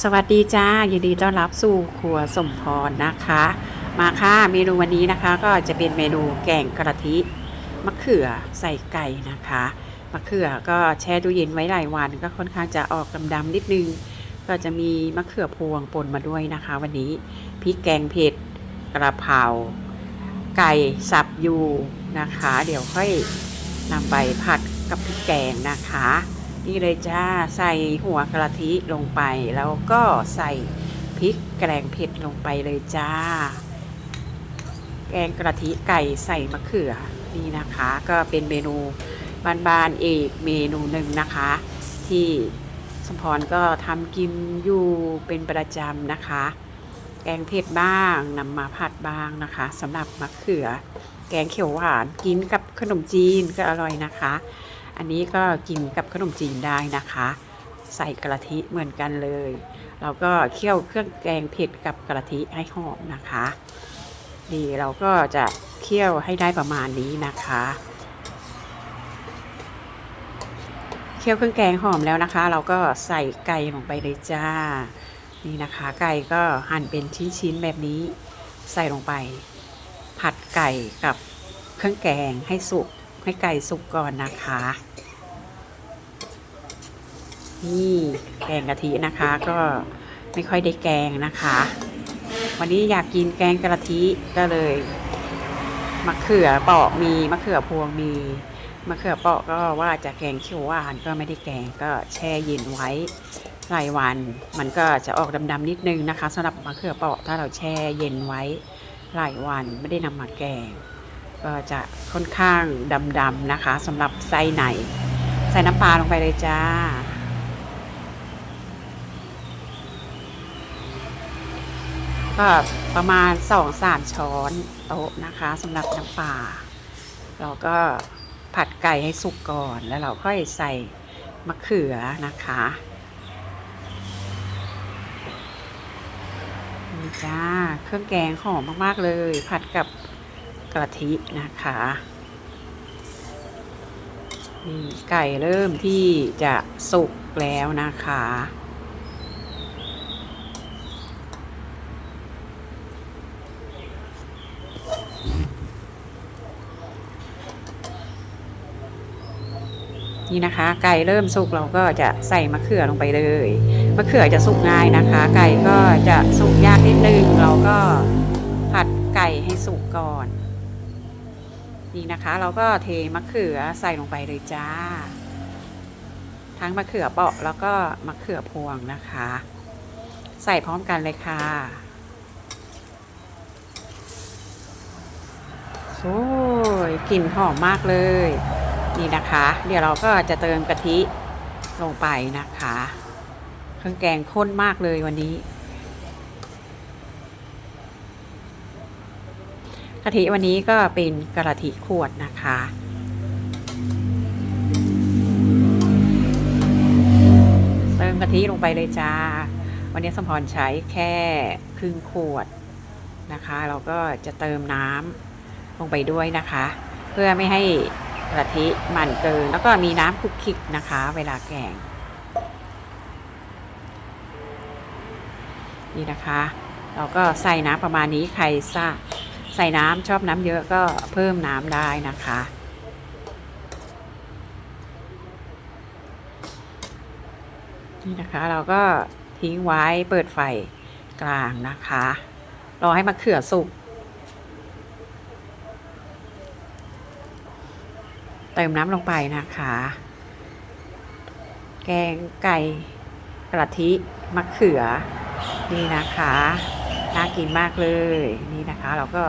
สวัสดีจ้ายินดีต้อนรับสู่ครัวสมพรนะคะ มาค่ะเมนูวันนี้นะคะ ก็จะเป็นเมนูแกงกะทิมะเขือใส่ไก่นะคะมะเขือก็แช่ตู้เย็นไว้หลายวัน ก็ค่อนข้างจะออกดำๆนิดนึง ก็จะมีมะเขือพวงปนมาด้วยนะคะ วันนี้พริกแกงเผ็ดกระเพราไก่สับอยูนะคะ เดี๋ยวค่อยนำไปผัดกับพริกแกงนะคะ นี่เลยจ้าใส่หัวกะทิลงไป แล้วก็ใส่พริกแกงเผ็ดลงไปเลยจ้า แกงกะทิไก่ใส่มะเขือนี่นะคะ ก็เป็นเมนูบานๆเอกเมนูหนึ่งนะคะ ที่สมพรก็ทำกินอยู่เป็นประจำนะคะ แกงเผ็ดบ้างนำมาผัดบ้างนะคะสำหรับมะเขือ แกงเขียวหวานกินกับขนมจีนก็อร่อยนะคะ อันนี้ก็กินกับขนมจีนได้นะคะ ใส่กะทิเหมือนกันเลยเราก็เคี่ยวเครื่องแกงเผ็ดกับกะทิให้หอมนะคะนี่เราก็จะเคี่ยวให้ได้ประมาณนี้นะคะเคี่ยวเครื่องแกงหอมแล้วนะคะ เราก็ใส่ไก่ลงไปเลยจ้า นี่นะคะ ไก่ก็หั่นเป็นชิ้นๆแบบนี้ ใส่ลงไป ผัดไก่กับเครื่องแกงให้สุก ให้ไก่สุกก่อนนะคะ นี่แกงกะทินะคะก็ไม่ค่อยได้แกงนะคะ วันนี้อยากกินแกงกะทิก็เลยมะเขือเปาะมีมะเขือพวงมีมะเขือเปาะก็ว่าจะแกงเขียวหวานก็ไม่ได้แกงก็แช่เย็นไว้หลายวัน มันก็จะออกดำๆนิดนึงนะคะสำหรับมะเขือเปาะถ้าเราแช่เย็นไว้หลายวันไม่ได้นำมาแกง ก็จะค่อนข้างดำๆนะคะสำหรับไส้ในใส่น้ำปลาลงไปเลยจ้า ก็ประมาณสองสามช้อนโต๊ะนะคะสำหรับน้ำปลาเราก็ผัดไก่ให้สุกก่อนแล้วเราค่อยใส่มะเขือนะคะนี่จ้า เครื่องแกงหอมมาก ๆ เลย ผัดกับ กะทินะคะ นี่ไก่เริ่มที่จะสุกแล้วนะคะ นี่นะคะ ไก่เริ่มสุกเราก็จะใส่มะเขือลงไปเลยมะเขือจะสุกง่ายนะคะ ไก่ก็จะสุกยากนิดนึงเราก็ผัดไก่ให้สุกก่อน นี่นะคะ เราก็เทมะเขือใส่ลงไปเลยจ้า ทั้งมะเขือเปาะแล้วก็มะเขือพวงนะคะ ใส่พร้อมกันเลยค่ะโอ้ยกลิ่นหอมมากเลย นี่นะคะ เดี๋ยวเราก็จะเติมกะทิลงไปนะคะ เครื่องแกงข้นมากเลยวันนี้ กะทิวันนี้ก็เป็นกะทิขวดนะคะเติมกะทิลงไปเลยจ้า วันนี้สมพรใช้แค่ครึ่งขวดนะคะ เราก็จะเติมน้ำลงไปด้วยนะคะ เพื่อไม่ให้กะทิมันเกิน แล้วก็มีน้ำคุกคิกนะคะ เวลาแกงนี่นะคะ เราก็ใส่น้ำประมาณนี้ใครซะ ใส่น้ำชอบน้ำเยอะก็เพิ่มน้ำได้นะคะ นี่นะคะเราก็ทิ้งไว้เปิดไฟกลางนะคะ รอให้มะเขือสุกเติมน้ำลงไปนะคะ แกงไก่กะทิมะเขือนี่นะคะ น่ากินมากเลยนี่นะคะ เราก็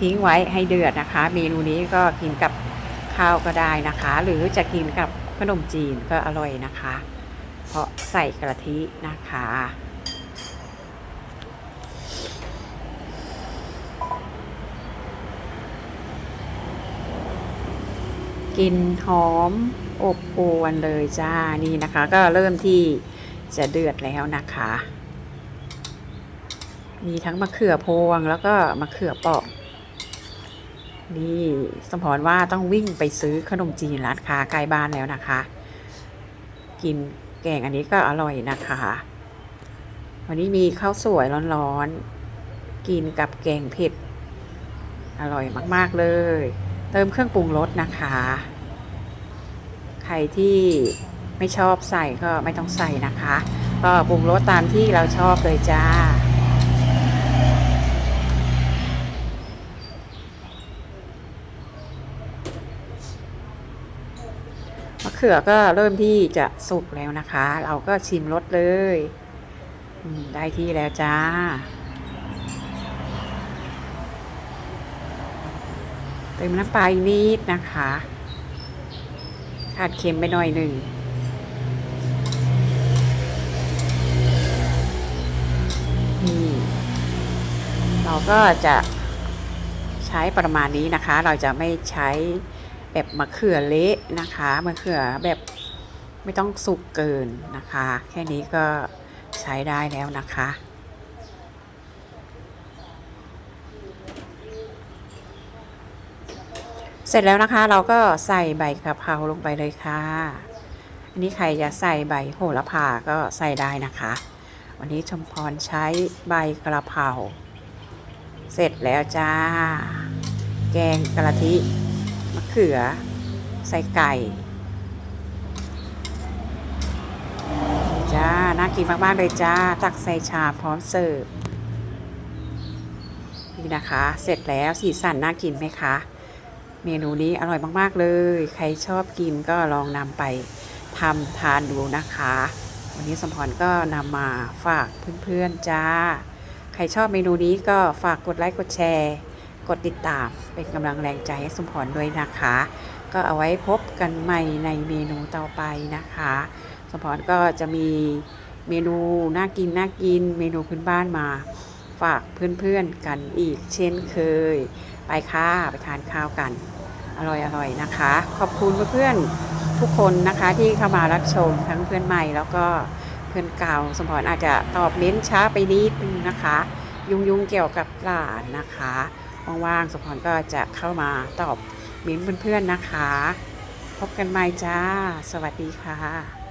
ทิ้งไว้ให้เดือดนะคะ เมนูนี้ก็กินกับข้าวก็ได้นะคะ หรือจะกินกับขนมจีนก็อร่อยนะคะ เพราะใส่กะทินะคะกลินหอมอบอวนเลยจ้านี่นะคะ ก็เริ่มที่จะเดือดแล้วนะคะ มีทั้งมะเขือพวงแล้วก็มะเขือเปาะ นี่สมพรว่าต้องวิ่งไปซื้อขนมจีนร้านค้าใกล้บ้านแล้วนะคะ กินแกงอันนี้ก็อร่อยนะคะ วันนี้มีข้าวสวยร้อนๆ กินกับแกงเผ็ด อร่อยมากๆเลย เติมเครื่องปรุงรสนะคะ ใครที่ไม่ชอบใส่ก็ไม่ต้องใส่นะคะ ก็ปรุงรสตามที่เราชอบเลยจ้า มะเขือก็เริ่มที่จะสุกแล้วนะคะ เราก็ชิมรสเลยได้ที่แล้วจ้า เติมน้ำปลาอีกนิดนะคะขาดเค็มไปหน่อยหนึ่งนี่เราก็จะใช้ประมาณนี้นะคะ เราจะไม่ใช้ แบบมะเขือเละนะคะมะเขือแบบไม่ต้องสุกเกินนะคะ แค่นี้ก็ใช้ได้แล้วนะคะ เสร็จแล้วนะคะ เราก็ใส่ใบกะเพราลงไปเลยค่ะ อันนี้ใครจะใส่ใบโหระพาก็ใส่ได้นะคะ วันนี้ชมพรใช้ใบกระเพราเสร็จแล้วจ้า แกงกะทิ เขือ ใส่ไก่ จ้า น่ากินมาก ๆ เลยจ้า ตักใส่ชามพร้อมเสิร์ฟ นี่นะคะ เสร็จแล้วสีสันน่ากินไหมคะ เมนูนี้อร่อยมาก ๆ เลย ใครชอบกินก็ลองนำไปทำทานดูนะคะ วันนี้สมพรก็นำมาฝากเพื่อน ๆ จ้า ใครชอบเมนูนี้ก็ฝากกดไลค์กดแชร์ กดติดตามเป็นกำลังแรงใจให้สมพรด้วยนะคะ ก็เอาไว้พบกันใหม่ในเมนูต่อไปนะคะ สมพรก็จะมีเมนูน่ากินน่ากิน เมนูพื้นบ้านมาฝากเพื่อนๆกันอีกเช่นเคย ไปค่ะไปทานข้าวกัน อร่อยๆนะคะ ขอบคุณเพื่อนๆทุกคนนะคะที่เข้ามารับชมทั้งเพื่อนใหม่แล้วก็เพื่อนเก่าสมพรอาจจะตอบเม้นช้าไปนิดนึงนะคะ ยุ่งๆเกี่ยวกับหลานนะคะ ว่างๆสมพรก็จะเข้ามาตอบมิ้นเพื่อนๆนะคะ พบกันใหม่จ้า สวัสดีค่ะ